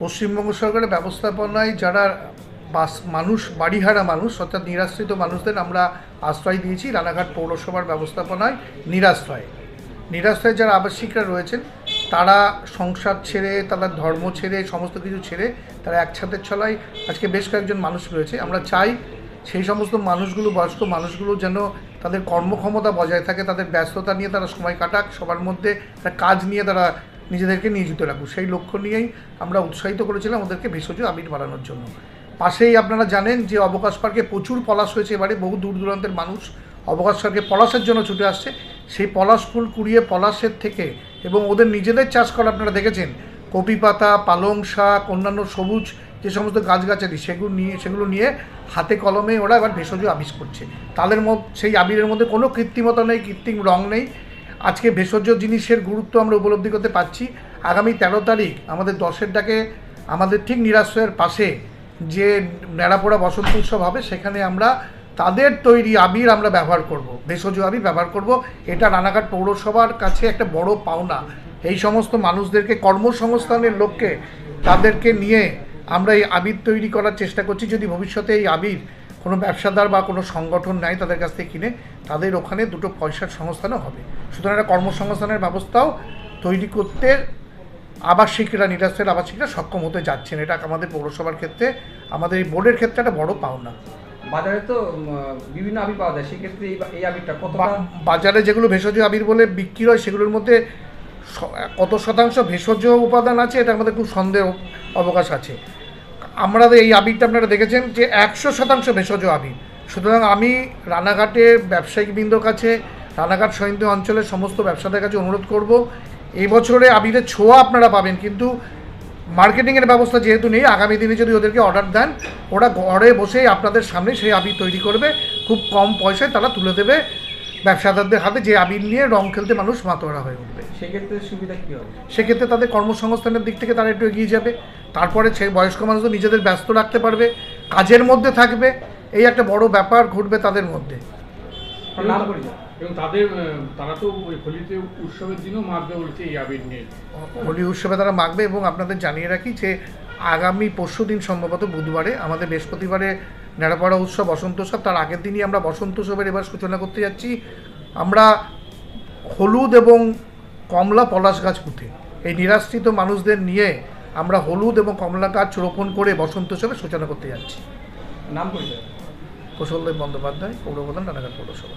পশ্চিমবঙ্গ সরকারের ব্যবস্থাপনায় যারা বাস, মানুষ, বাড়িহারা মানুষ, অর্থাৎ নিরাশ্রিত মানুষদের আমরা আশ্রয় দিয়েছি রানাঘাট পৌরসভার ব্যবস্থাপনায় নিরাশ্রয়। নিরাশ্রয়ে যারা আবাসিকরা রয়েছেন, তারা সংসার ছেড়ে, তারা ধর্ম ছেড়ে, সমস্ত কিছু ছেড়ে, তারা একসাথে ছলায় আজকে বেশ কয়েকজন মানুষ রয়েছে। আমরা চাই সেই সমস্ত মানুষগুলো, বয়স্ক মানুষগুলো যেন তাদের কর্মক্ষমতা বজায় থাকে, তাদের ব্যস্ততা নিয়ে তারা সময় কাটাক, সবার মধ্যে কাজ নিয়ে তারা নিজেদেরকে নিয়োজিত রাখুক সেই লক্ষ্য নিয়েই আমরা উৎসাহিত করেছিলাম ওদেরকে ভেষজ আবির বাড়ানোর জন্য। পাশেই আপনারা জানেন যে অবকাশ পার্কে প্রচুর পলাশ হয়েছে এবারে, বহু দূর দূরান্তের মানুষ অবকাশ পার্কে পলাশের জন্য ছুটে আসছে। সেই পলাশ ফুল কুড়িয়ে পলাশের থেকে এবং ওদের নিজেদের চাষ করা আপনারা দেখেছেন, কপি পাতা, পালং শাক, অন্যান্য সবুজ যে সমস্ত গাছগাছালি সেগুলো নিয়ে সেগুলো নিয়ে হাতে কলমে ওরা এবার ভেষজ আবিষ করছে। তাদের মধ্যে সেই আবিরের মধ্যে কোনো কৃত্রিমতা নেই, কৃত্রিম রং নেই। আজকে ভেষজ জিনিসের গুরুত্ব আমরা উপলব্ধি করতে পারছি। আগামী তেরো তারিখ আমাদের দশের ডাকে আমাদের ঠিক নিরাশ্রয়ের পাশে যে ন্যাড়াপোড়া বসন্ত উৎসব হবে, সেখানে আমরা তাদের তৈরি আবির আমরা ব্যবহার করব, ভেষজ আবির ব্যবহার করব। এটা রানাঘাট পৌরসভার কাছে একটা বড় পাওনা। এই সমস্ত মানুষদেরকে কর্মসংস্থানের লক্ষ্যে তাদেরকে নিয়ে আমরা এই আবির তৈরি করার চেষ্টা করছি। যদি ভবিষ্যতে এই আবির কোনো ব্যবসাদার বা কোনো সংগঠন নেয় তাদের কাছ থেকে কিনে তাদের ওখানে দুটো পয়সার সংস্থানও হবে। সুতরাং একটা কর্মসংস্থানের ব্যবস্থাও তৈরি করতে আবাসিকরা নিরাশ্রয়ের আবাসিকরা সক্ষম হতে যাচ্ছেন। এটা আমাদের পৌরসভার ক্ষেত্রে আমাদের এই বোর্ডের ক্ষেত্রে একটা বড় পাওনা। বাজারে তো বিভিন্ন আবির পাওয়া যায়। সেক্ষেত্রে এই আবিরটা কতটা? বা- বাজারে যেগুলো ভেষজ আবির বলে বিক্রি হয় সেগুলোর মধ্যে কত শতাংশ ভেষজ উপাদান আছে? এটার মধ্যে খুব সন্দেহ অবকাশ আছে। আমরা এই আবিরটা আপনারা দেখেছেন যে একশো শতাংশ ভেষজ আবির। সুতরাং আমি রানাঘাটের ব্যবসায়িকবৃন্দর কাছে, রানাঘাট সহিন্দু অঞ্চলের সমস্ত ব্যবসাদের কাছে অনুরোধ করব, এই বছরে আবিরের ছোঁয়া আপনারা পাবেন, কিন্তু মার্কেটিংয়ের ব্যবস্থা যেহেতু নেই, আগামী দিনে যদি ওদেরকে অর্ডার দেন, ওরা ঘরে বসেই আপনাদের সামনে সেই আবির তৈরি করবে, খুব কম পয়সায় তারা তুলে দেবে। ব্যবসাদারদের হাতে যে আবির নিয়ে রং খেলতে মানুষ মাতোয়ারা হয়ে উঠবে। সেক্ষেত্রে সুবিধা কী হবে? সেক্ষেত্রে তাদের কর্মসংস্থানের দিক থেকে তারা একটু এগিয়ে যাবে। তারপরে সে বয়স্ক মানুষ তো নিজেদের ব্যস্ত রাখতে পারবে কাজের মধ্যে থাকবে। এই একটা বড় ব্যাপার ঘটবে তাদের মধ্যে। এবং তাদের তারা তো ওই হোলিতে উৎসবের দিনও মারবে বলছে এই আবির নিয়ে। হোলি উৎসবে তারা মাখবে এবং আপনাদের জানিয়ে রাখি যে আগামী পরশু দিন সম্ভবত বুধবারে আমাদের বৃহস্পতিবারে নেড়াপাড়া উৎসব বসন্ত উৎসব তার আগের দিনই আমরা বসন্ত উৎসবের এবার সূচনা করতে যাচ্ছি। আমরা হলুদ এবং কমলা পলাশ গাছ পুঁতে এই নিরাশ্রিত মানুষদের নিয়ে আমরা হলুদ এবং কমলা গাছ রোপণ করে বসন্ত উৎসবের সূচনা করতে যাচ্ছি। নাম পরিচয়? কৌশলদেব বন্দ্যোপাধ্যায় পৌরপ্রধান রানাঘাট পৌরসভা।